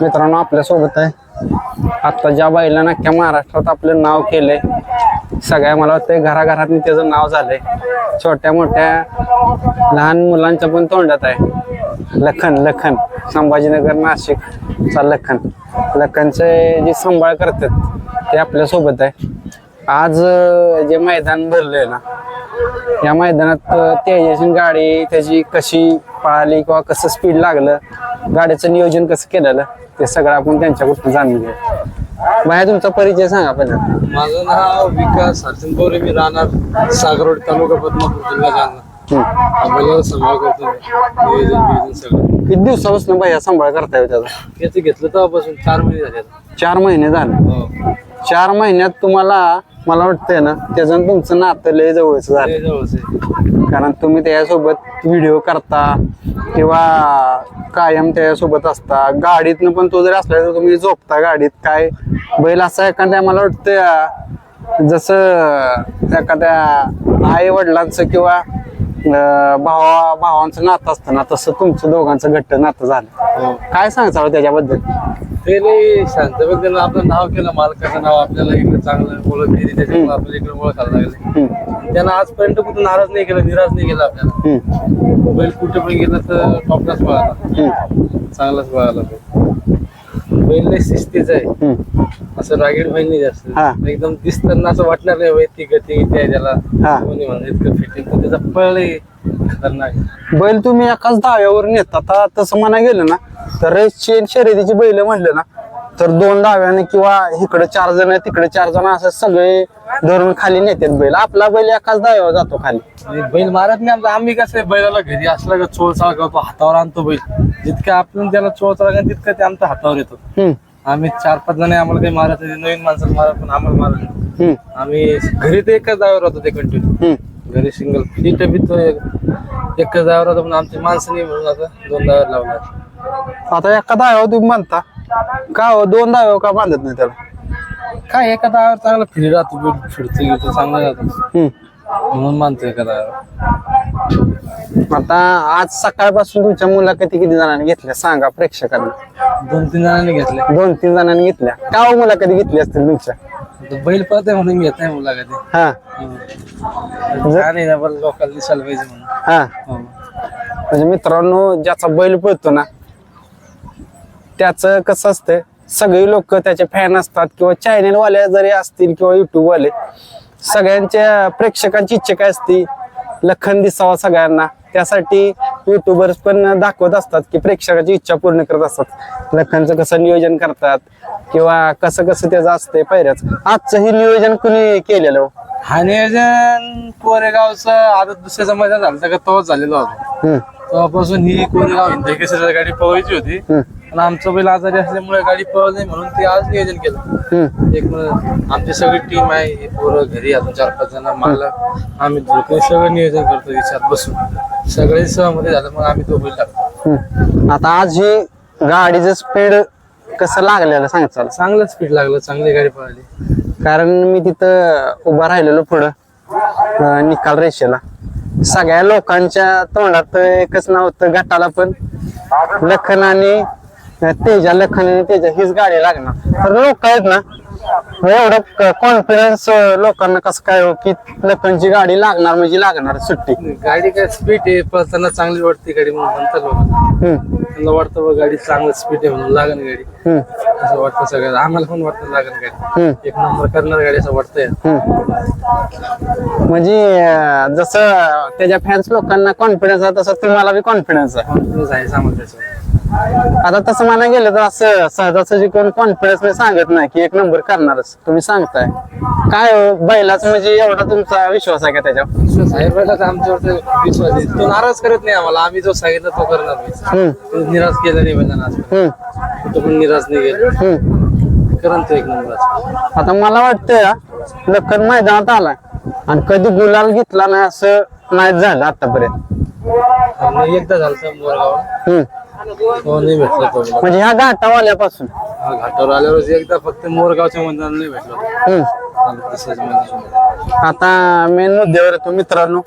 मित्रांनो आपल्यासोबत आहे. आता ज्या बैलानं अख्ख्या महाराष्ट्रात आपलं नाव केलंय सगळ्या मला वाटतंय घराघरात त्याचं नाव झालंय. छोट्या मोठ्या लहान मुलांच्या पण तोंडात आहे. लखन लखन. संभाजीनगर नाशिकचा लखन. लखनचे जे सांभाळ करतात ते आपल्यासोबत आहे. आज जे मैदान भरलंय ना या मैदानात अं, तेजस्वी गाडी त्याची कशी पळाली किंवा कसं स्पीड लागलं गाडीचं नियोजन कसं केलेलं ते सगळं आपण त्यांच्याकडून जाणून घेऊ. बाया तुमचा परिचय सांगा पहिला. माझं नाव विकास अर्जुन बोरे मी राहणार सागरोड तालुका बदनापूर जिल्हा जालना. आम्हाला सांभाळ करतो. नियोजन बियोजन सगळं. किती दिवसापासून बाया सांभाळ करताय त्याचा? याचं घेतलं तेव्हापासून चार महिने झाले. आता. चार महिने झाले. हो. चार महिन्यात तुम्हाला मला वाटतंय ना त्याचं आणि तुमचं नातं लय जवळच झालं. कारण तुम्ही त्याच्यासोबत व्हिडिओ करता किंवा कायम त्याच्यासोबत असता. गाडीतनं पण तो जरी असला तर तुम्ही झोपता गाडीत. काय बैल असा एखाद्या मला वाटतं जसं एखाद्या आई वडिलांचं किंवा भावा भावांचं नातं असतं ना तसं तुमचं दोघांचं घट्ट नातं झालं. हो. काय सांगायचं त्याच्याबद्दल? ते लय शांत व्यक्तीनं आपलं नाव केलं मालकाचं नाव आपल्याला इकडे चांगलं ओळख दिली त्याच्यामुळे आपल्याला इकडे ओळखायला लागले. हम्म, त्यानं आजपर्यंत कुठं नाराज नाही केलं निराश नाही केलं आपल्याला. हम्म, बैल कुठे पण गेलं तर टॉपलाच पळाला. हम्म, चांगलाच पळाला बैल लय शिस्तीच आहे हम्म. असं रागीड बैल नाही जास्त. एकदम दिसताना असं वाटणार नाही ती गती गती आहे त्याला हा. कोणी म्हणा इतकं फिटिंग पण त्याचा पळ लय खतरनाक आहे. बैल तुम्ही एकाच धाव्यावर नेता आता तसं म्हणा गेलं ना तर रेसची शर्यतीची बैल म्हणलं ना तर दोन डाव्याने किंवा इकडे चार जण तिकडे चार जण असं सगळे धरून खाली नेतात बैल. आपला बैल एकाच धाव्यावर जातो खाली. बैल मारत नाही आमचा. आम्ही कसं बैलाला घरी असला का चोळ चाळ करतो हातावर आणतो बैल. जितकं आपण त्याला चोळ चाळ तितकं ते आमच्या हातावर येतो. आम्ही चार पाच जण आम्हाला काही मारत नाही. नवीन माणसाला मारत पण आम्हाला मारत आम्ही घरी तर एकच जागेवर होतो ते कंटिन्यू. घरी सिंगल तिथं बी तो एक- एकच जागेवर होतो पण आमची माणसं नाही म्हणून आता दोन जागेवर लावणार. आता एका धाव्यावर तुम्ही म्हणता. का हो? दोन धाव्यावर का बांधत नाही त्याला? काय एका जागेवर चांगला फिरी राहतो फिरतो गेलो चांगला हम्म. म्हणून मानतो एका जागेवर आता आज सकाळपासून तुमच्या मुलाखती किती जणांनी घेतल्या सांगा प्रेक्षकांना. दोन तीन जणांनी घेतले दोन तीन जणांनी घेतल्या. का हो मुलाखती घेतली असतील तुमच्या? तो बैल पळते म्हणून घेत नाही मुला कधी हा आहे पण लोकांना दिसायला पाहिजे म्हणून. हा. हो. म्हणजे मित्रांनो ज्याचा बैल पळतो ना त्याचं कसं असतं सगळी लोक त्याचे फॅन असतात किंवा चॅनेल वाले जरी असतील किंवा युट्यूब वाले सगळ्यांच्या प्रेक्षकांची इच्छा काय असती? लखन दिसावा सगळ्यांना. त्यासाठी युट्यूबर्स पण दाखवत असतात की प्रेक्षकाची इच्छा पूर्ण करत असतात. लखनचं कसं नियोजन करतात किंवा कसं कसं त्याचं असतंय पहिल्याच. आजचं हे नियोजन कुणी केलेलं? हो? नियोजन कोरेगावचं आता दुसऱ्याचं मैदान झालं का तोच झालेला होता तेव्हापासून ही कोरेगाव गाडी पळवायची होती. पण आमचं बैल आजारी असल्यामुळे गाडी पळवली नाही म्हणून ते आज नियोजन केलं. हम्म. एक आमची सगळी टीम आहे हे पोरं घरी अजून चार पाच जण मालक. आम्ही झोपून सगळं नियोजन करतो विचार बसून. सगळे सहमती झालं मग आम्ही तो बैल टाकतो. हम्म. आता आज ही गाडीचं स्पीड कसं लागलेलं सांग चाल. चांगलं स्पीड लागलं चांगली गाडी पळाली. कारण मी तिथं उभा राहिलेलो पुढं अं, निकाल रेषेला. सगळ्या लोकांच्या तोंडात एकच नाव होतं गटाला पण. लखन आणि तेजा लखन तेजा हीच गाडी लागणार. तर लोक आहेत ना एवढं कॉन्फिडन्स लोकांना कसं काय हो की लखनची गाडी लागणार म्हणजे लागणार सुट्टी. गाडी काय स्पीड आहे पळताना चांगली वाटते गाडी म्हणून म्हणतात लोक. त्यांना वाटतं बा गाडी चांगलं स्पीड आहे म्हणून लागन गाडी. असं वाटतं सगळ्याला आम्हाला पण वाटतं लागन गाडी. एक नंबर करणार गाडी असं वाटतंय. म्हणजे जसं त्याच्या फॅन्स लोकांना कॉन्फिडन्स आहे तसं तुम्हाला बी कॉन्फिडन्स आहे. कॉन्फिडन्स आहे सामान त्याचं आता तसं म्हणा गेलं तर असं सहजासहजी कोण कॉन्फिडन्स नाही सांगत नाही की एक नंबर करणारच. तुम्ही सांगताय. काय हो, बैलाच म्हणजे एवढा तुमचा विश्वास आहे का त्याच्यावर? आमच्यावर विश्वास आहे. तो नाराज करत नाही आम्हाला. आम्ही जो सांगितलं तो करणार नाही. हम्म, तो निराश केलं नाही पहिला आज. हम्म, कुठं पण निराश नाही गेलं हम्म. करण तो एक नंबर आता मला वाटतंय हा, लखन मैदानात आलाय. आणि कधी गुलाल घेतला नाही असं नाही झालं आतापर्यंत. एकदा झालं मोरगाव हम्म. भेटला तो म्हणजे ह्या घाटावाल्यापासून हा घाटावर आल्यावर एकदा फक्त मोरगावच्या मैदान नाही भेटला. हम्म. तसंच आता मेन मुद्द्यावर येतो मित्रांनो.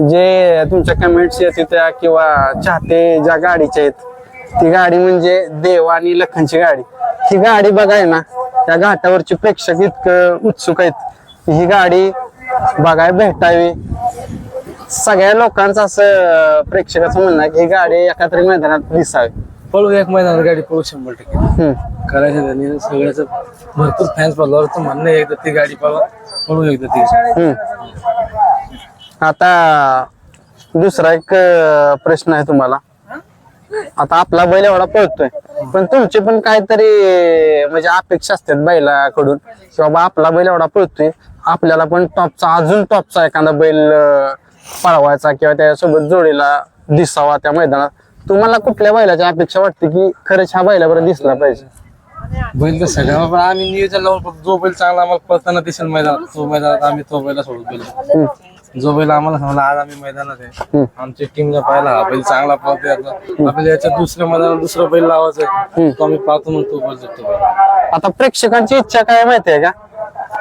जे तुमच्या कमेंट्स येत त्या किंवा चाहते ज्या गाडीच्या आहेत ती गाडी म्हणजे देव आणि लखनची गाडी. ही गाडी बघाय ना त्या घाटावरची प्रेक्षक इतकं उत्सुक आहेत की ही गाडी बघाय भेटावी. सगळ्या लोकांचं असं प्रेक्षकाचं म्हणणं आहे की ही गाडी एका तरी मैदानात दिसावी पळू एक महिन्यात गाडी पळू शंभर टक्के. करायचं त्यांनी सगळ्याच भरपूर फॅन्स पडल्यावर तर म्हणणं आहे एकदा ती गाडी पळवा पळू एकदा ती. आता दुसरा एक अं, प्रश्न आहे तुम्हाला आता आपला बैल एवढा पळतोय पण तुमचे पण काहीतरी म्हणजे अपेक्षा असतात बैलाकडून की बाबा आपला बैल एवढा पळतोय आपल्याला पण टॉपचा अजून टॉपचा एखादा बैल अं, पळवायचा किंवा त्याच्यासोबत जोडीला दिसावा त्या मैदानात. तुम्हाला कुठल्या बैलाची अपेक्षा वाटते की खरंच ह्या बैलाबरोबर दिसला पाहिजे? बैल तर सगळ्या पण आम्ही नियोजन लावून फक्त जो बैल चांगला आम्हाला पळताना दिसेल मैदानात तो मैदानात आम्ही तो बैला सोडून गेलो. जो बैल आम्हाला सांगला आज आम्ही मैदानात आहे. आमच्या टीमला पाहिला हा बैल चांगला पळतोय आता. आपल्याला याच्यात दुसऱ्या मैदानात दुसरा बैल लावायचा आहे तो आम्ही पाहतो मग तो बैल बैल. आता प्रेक्षकांची इच्छा काय माहितीये का?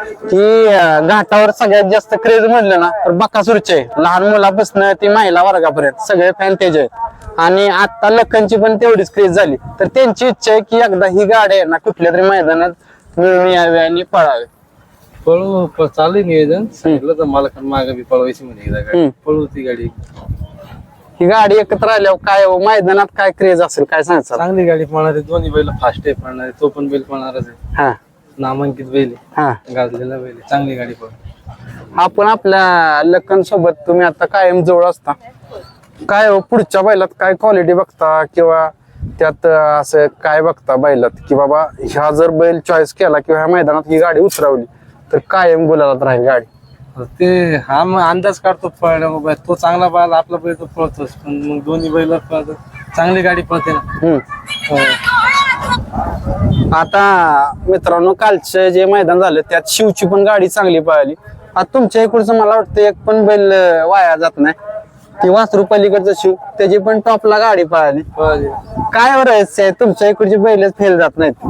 की घाटावर सगळ्यात जास्त क्रेज म्हणलं ना तर बकासूरचे आहे. लहान मुलापासून ती महिला वर्गापर्यंत सगळे फॅन त्याचे आहेत. आणि आता लखनची पण तेवढीच क्रेज झाली. तर त्यांची इच्छा आहे की एकदा ही गाडी आहे ना कुठल्या तरी मैदानात मिळून यावी आणि पळावे. पळू चालू नियोजन. सांगितलं तर मला मागे बी पळवायची म्हणे एकदा गाडी. हम्म. पळू ती गाडी. ही गाडी एकत्र आल्यावर काय हो मैदानात काय क्रेज असेल काय सांगाल चांगली गाडी पळणार आहे दोन्ही बैल फास्ट आहे पळणार आहे तो पण बैल पळणारच आहे. हा. नामांकित बैल हा. गाजलेला बैल आहे. चांगली गाडी पळ आपण आपल्या लखन सोबत तुम्ही आता कायम जवळ असता. काय हो पुढच्या बैलात काय क्वालिटी बघता किंवा त्यात अं, असं काय बघता बैलात? की बाबा ह्या जर बैल चॉईस केला किंवा ह्या मैदानात ही गाडी उतरवली तर कायम गुलालात राहील गाडी. ते हा मग अंदाज काढतो पळण्या बाबा तो चांगला बैल आपला बैल तो पळतोच. पण मग दोन्ही बैल पळतात चांगली गाडी पळते ना. हम्म. हो. आता मित्रांनो कालचं जे मैदान झालं त्यात शिवची पण गाडी चांगली पळाली. आता तुमच्या इकडचं मला वाटतं एक पण बैल वाया जात नाही. ती वासरू पलीकडचं शिव त्याची पण टॉपला गाडी पळाली. काय रहस्य आहे तुमच्या इकडची बैलच फेल जात नाहीत.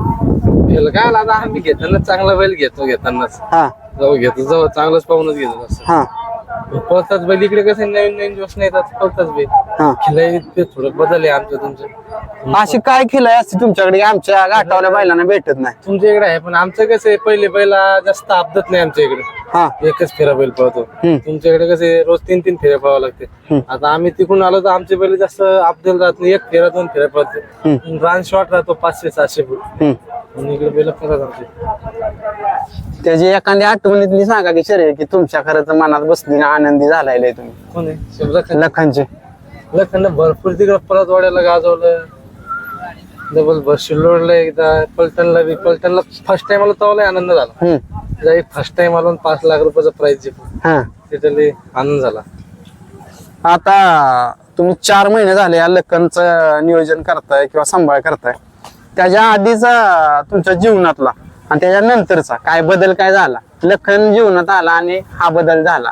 बैल काय आम्ही घेताना चांगला बैल घेतो घेतानाच. हा. जाऊ घेतो जाऊ चांगलंच पाहूनच घेतो. असं हा. पळतात बैल इकडे कसे नवीन नवीन जोश नाही येतात बैल. हा. खिलाई ते थोडं बदल आहे आमचं तुमचं. अशी काय खिलाय असते तुमच्याकडे? की आमच्या घाटावल्या बैलांना भेटत नाही. तुमच्या इकडे आहे पण आमचं कसं आहे पहिले बैला जास्त अपदत नाही आमच्या इकडे. हा. एकच फेरा बैल पळतो. हम्म. तुमच्याकडे कसे रोज तीन तीन फेऱ्या पळावं लागते. आता आम्ही तिकडून आलो तर आमचे बैल जास्त अपडेल राहत नाही एक फेरा दोन फेऱ्या पळते. रान शॉर्ट राहतो पाचशे सातशे फूट. हम्म. आणि इकडे बैल पळतात आमचे त्याची एखादी आठवणीतली सांगा की शरीर की तुमच्या खरंच मनात बसली ना आनंदी झालाय लय तुम्ही. कोण आहे? शिवलखन लखनचे. लखन भरपूर तिकडे परत वाड्याला गाजवलं. डबल शिल्लोडला एकदा. पलटणला बी पलटणला फर्स्ट टाइम आलो तेव्हा आनंद झाला. हम्म. फर्स्ट टाइम आलो पाच लाख रुपयाचा प्राइस जिंकून. तिथे आनंद झाला. आता तुम्ही चार महिने झाले या लखनचं नियोजन करताय किंवा सांभाळ करताय. त्याच्या आधीचा तुमच्या जीवनातला आणि त्याच्यानंतरचा काय बदल काय झाला? लखन जीवनात आला आणि हा बदल झाला.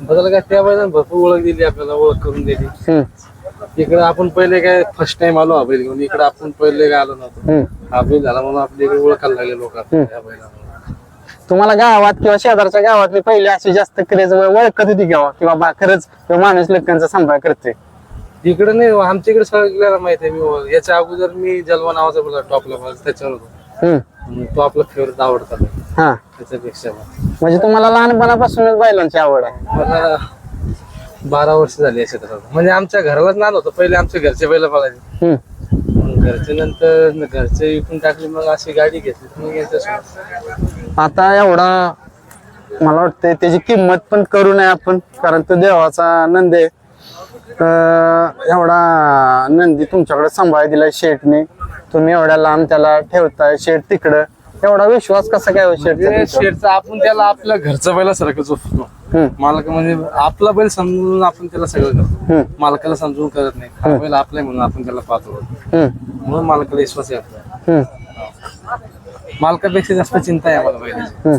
बदल काय त्या बैलानं भरपूर ओळख दिली आपल्याला ओळख करून दिली. हम्म. इकडे आपण पहिले काय फर्स्ट टाइम आलो हा बैल घेऊन इकडे आपण पहिले काय आलो नव्हतो. हम्म. हा बैल झाला म्हणून आपल्या इकडे ओळखायला लागले लोक या बैलाला तुम्हाला गावात किंवा शेजारच्या गावात मी पहिले अशी जास्त क्रेज ओळखत होती गावा किंवा बा खरंच तो माणूस लखनचा सांभाळ करते इकडे नाही आमच्या इकडे सगळ्याला माहिती आहे मी याच्या अगोदर मी जलवा नावाचा बोला टॉपला बोला त्याच्यावर होतो. हम्म. तो आपला फेवरेट आवडता. हा. त्याच्यापेक्षा. म्हणजे तुम्हाला लहानपणापासूनच बैलांची आवड आहे. मला बारा वर्ष झाली या क्षेत्रात. म्हणजे आमच्या घरालाच नाद होतं पहिले आमच्या घरचे बैल हम्म. मग घरचे नंतर घरचे विकून टाकले मग अशी गाडी घेतली मग यांच्यासोबत. आता एवढा मला वाटतं त्याची किंमत पण करू नये आपण कारण तो देवाचा नंद आहे. एवढा नंदी तुमच्याकडे सांभाळ दिलाय शेठने. तुम्ही एवढ्या लांब त्याला ठेवताय शेठ तिकडं. एवढा विश्वास कसा काय हो शेठचा आपण त्याला आपल्या घरचं बैलासारखं हम्म, मालक म्हणजे आपला बैल समजून आपण त्याला सगळं करतो. मालकाला समजून करत नाही. हा बैल आपला आहे म्हणून आपण त्याला पाहतो. म्हणून मालकाला विश्वास आहे आपला. मालकापेक्षा जास्त चिंता आहे आम्हाला बैलाची.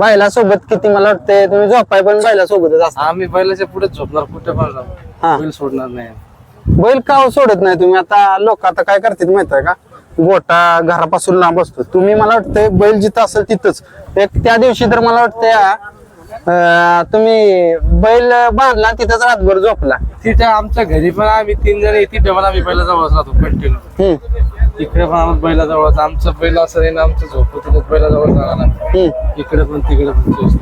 हम्म. बैलासोबत किती मला वाटतंय तुम्ही झोपाय पण बैलासोबतच असता आम्ही बैलाच्या पुढे झोपणार कुठे पण राहू. हा. बैल सोडणार नाही बैल का हो सोडत नाही तुम्ही आता लोक आता काय करतात माहीत आहे का गोटा घरापासून लांब असतो तुम्ही मला वाटतंय बैल जिथं असेल तिथंच एक त्या दिवशी तर मला वाटतंय अं, तुम्ही बैल बांधला तिथंच रातभर झोपला. तिथे आमच्या घरी पण आम्ही तीन जण तिथे पण आम्ही पहिला जवळच राहतो कंटिन्यू हम्म, इकडे पण आम्ही बैला जवळच आमचं बैल असं आहे ना आमचं झोप तिथे बैला जवळ जाणार हम्म. इकडे पण तिकडे पण तोच.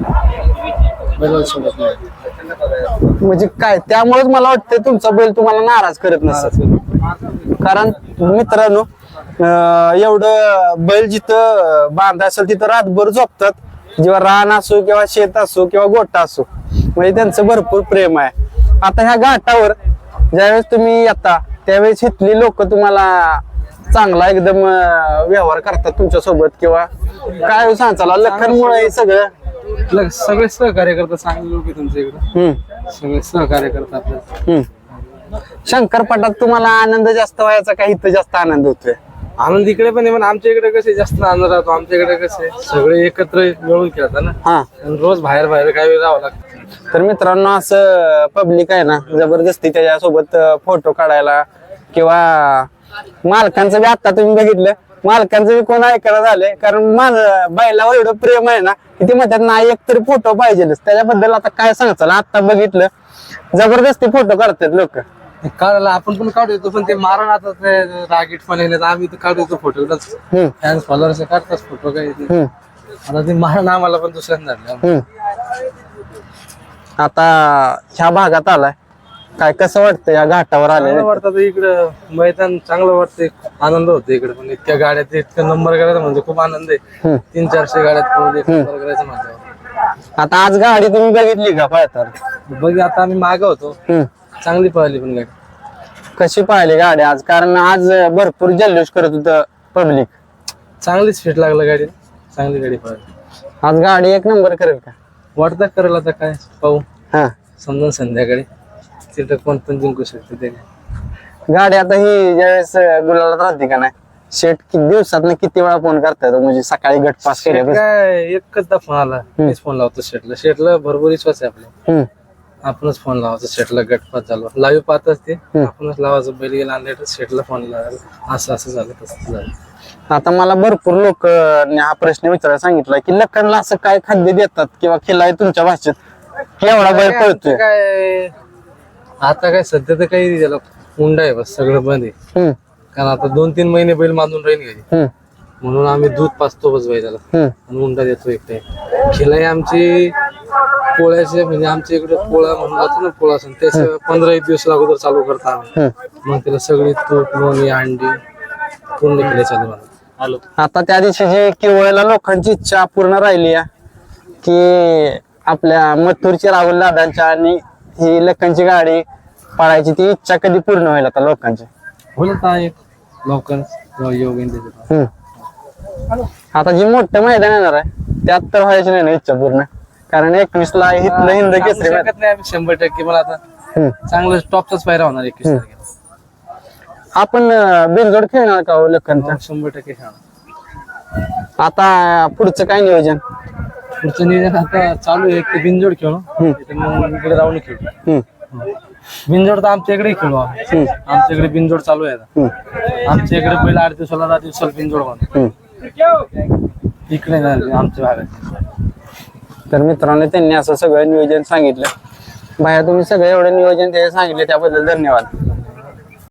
बैलाला सोडत नाही. म्हणजे काय त्यामुळेच मला वाटतं तुमचा बैल तुम्हाला नाराज करत नसत कारण मित्रांनो अं, एवढं बैल जिथं बांधा असेल तिथं रातभर झोपतात. जेव्हा रान असो किंवा शेत असो किंवा गोटा असो म्हणजे त्यांचं भरपूर प्रेम आहे. आता ह्या घाटावर ज्यावेळेस तुम्ही येता त्यावेळेस इथली लोक तुम्हाला चांगला एकदम व्यवहार करतात तुमच्यासोबत किंवा काय सांगायला लखनमुळे हे सगळं? सगळे सहकार्य करतात चांगले लोक तुमच्या इकडे. सगळे सहकार्य करतात. शंकरपटात तुम्हाला आनंद जास्त व्हायचा का इथं जास्त आनंद होतोय? आनंद इकडे पण आहे पण आमच्या इकडे कसे जास्त आनंद राहतो आमच्या इकडे कसे? सगळे एकत्र मिळून खेळतात ना? हा. आणि रोज बाहेर बाहेर काही वेळ राहावं लागतं. तर मित्रांनो असं पब्लिक आहे ना जबरदस्ती त्याच्यासोबत फोटो काढायला किंवा मालकांचं बी आता तुम्ही बघितलं मालकांचं बी कोण ऐकायला झालंय कारण माझ बैलावर एवढं प्रेम आहे ना की ते म्हणतात नाही एक तरी फोटो पाहिजेलच. त्याच्याबद्दल आता काय सांगचाल आता बघितलं जबरदस्ती फोटो काढतात लोक. काढायला आपण पण काढू येतो पण ते मारण आता ते रागीट पण येण्यात आम्ही तर काढू येतो फोटो फॅन्स फॉलोअर्स काढतात फोटो काही आता ते मारण आम्हाला पण दुसऱ्यांदा. आता ह्या भागात आलाय. काय कसं वाटतं या घाटावर आले वाटतं इकडं. मैदान चांगलं वाटतंय. आनंद होतो इकडे पण. इतक्या गाड्यात इतकं नंबर करायचा म्हणजे खूप आनंद आहे. तीन चारशे गाड्यात नंबर करायचं म्हणजे आता आज गाडी तुम्ही बघितली का पळताना? बघ आता आम्ही मागं होतो. चांगली पळाली पण गाडी. कशी पाहिली गाडी आज? कारण आज भरपूर जल्लोष करत होत पब्लिक. चांगलीच फिट लागलं गाडी. चांगली गाडी पळाली. आज गाडी एक नंबर करेल का? वाटतं करेल आता काय? पाहू. हा. समजून संध्याकाळी. तिथं कोण पण जिंकू शकते ते. गाडी आता ही ज्यावेळेस गुलाला राहते का नाही शेट किती दिवसात किती वेळा फोन करताय तो? म्हणजे सकाळी गट पास शेट काय? एकचदा फोन आला. मीच फोन लावतो शेटला. शेटला भरपूर विश्वास आहे आपला. आपणच फोन लावायचा शेटला गटपात झालो. लाईव्ह पाहतच ते. आपणच लावायचं बैल गेला आणले शेटला फोन लावायला असं असं झालं तसं झालं. आता मला भरपूर लोक हा प्रश्न विचारायला सांगितला की लखनला असं काय खाद्य देतात किंवा खिलाय तुमच्या भाषेत? केवढा बैल पळतोय. काय आता काय सध्या तर काही त्याला. उंडा आहे बस सगळं बंद आहे. कारण आता दोन तीन महिने बैल बांधून राहील घरी. म्हणून आम्ही दूध पाचतो बस बैलाला. आणि उंडा देतो एक टाइम खिलाई आमची पोळ्याचे म्हणजे आमच्या इकडे पोळा म्हणून जातो ना पोळा सण त्याच्या पंधरा एक दिवस अगोदर चालू करतो आम्ही. मग त्याला सगळी तूप लोणी अंडी पूर्ण खिलाई चालू करतो आलो. आता त्या दिवशी जी किवळला लोकांची इच्छा पूर्ण राहिली आहे की आपल्या मथुरची राहुल दादांच्या आणि ही लखनची गाडी पळायची ती इच्छा कधी पूर्ण होईल आता लोकांची? बोलत आहे लवकर. आता जी मोठं मैदान येणार आहे त्यात तर व्हायची नाही ना इच्छा पूर्ण? कारण एकवीस ला हिंद केसरी. शकत नाही आम्ही शंभर टक्के. मला आता हम्म. चांगलं टॉपचाच पायरा होणार एकवीस तारखेला. आपण अं, बिनजोड खेळणार का हो लखनचा? हो, शंभर टक्के खेळणार. आता पुढचं काय नियोजन? पुढचं नियोजन आता चालू आहे. एक ते बिनजोड खेळू. नाहीतर मग इकडे राहून खेळू. हम्म. बिनजोड तर आमच्या इकडे खेळू आम्ही. हम्म. आमच्या इकडे बिनजोड चालू आहे आता. हम्म. आमच्या इकडे पहिला आठ दिवसाला दहा दिवसाला बिनजोड हम्म. इकडे नाही आमच्या भागात. तर मित्रांनो त्यांनी असं सगळं नियोजन सांगितलं. बाहेर तुम्ही सगळं एवढं नियोजन ते सांगितले त्याबद्दल धन्यवाद.